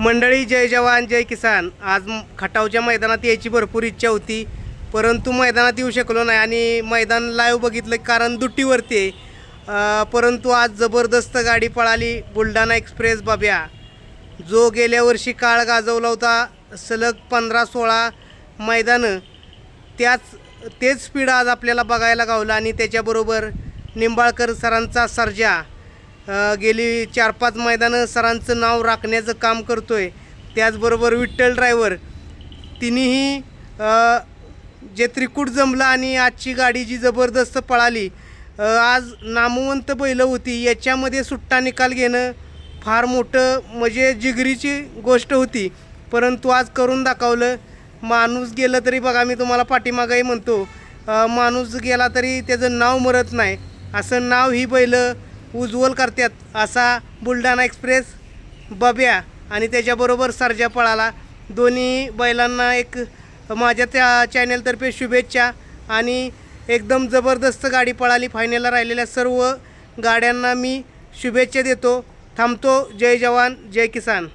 मंडळी जय जवान जय किसान. आज खटावच्या मैदानात यायची भरपूर इच्छा होती परंतु मैदानात येऊ शकलो नाही आणि मैदान लाईव्ह बघितलं कारण दुट्टीवरती आहे. परंतु आज जबरदस्त गाडी पळाली बुलढाणा एक्सप्रेस बाब्या. जो गेल्या वर्षी काळ गाजवला होता सलग पंधरा सोळा मैदानं त्याच तेच स्पीड आज आपल्याला बघायला गावलं आणि त्याच्याबरोबर निंबाळकर सरांचा सर्जा. गेली चार पाच मैदानं सरांचं नाव राखण्याचं काम करतो आहे त्याचबरोबर विठ्ठल ड्रायव्हर तिनेही जे त्रिकूट जमलं आणि आजची गाडी जी जबरदस्त पळाली आज नामवंत बैलं होती. याच्यामध्ये सुट्टा निकाल घेणं फार मोठं म्हणजे जिगरीची गोष्ट होती. परंतु आज करून दाखवलं. माणूस गेलं तरी बघा मी तुम्हाला पाठीमागाही म्हणतो माणूस गेला तरी त्याचं नाव मरत नाही. असं नाव ही बैलं उज्ज्वल करतात. असा बुलढाणा एक्सप्रेस बब्या आणि त्याच्याबरोबर सर्जा पळाला. दोन्ही बैलांना एक माझ्या त्या चॅनेलतर्फे शुभेच्छा आणि एकदम जबरदस्त गाडी पळाली. फायनलला राहिलेल्या सर्व गाड्यांना मी शुभेच्छा देतो. थांबतो. जय जवान जय किसान.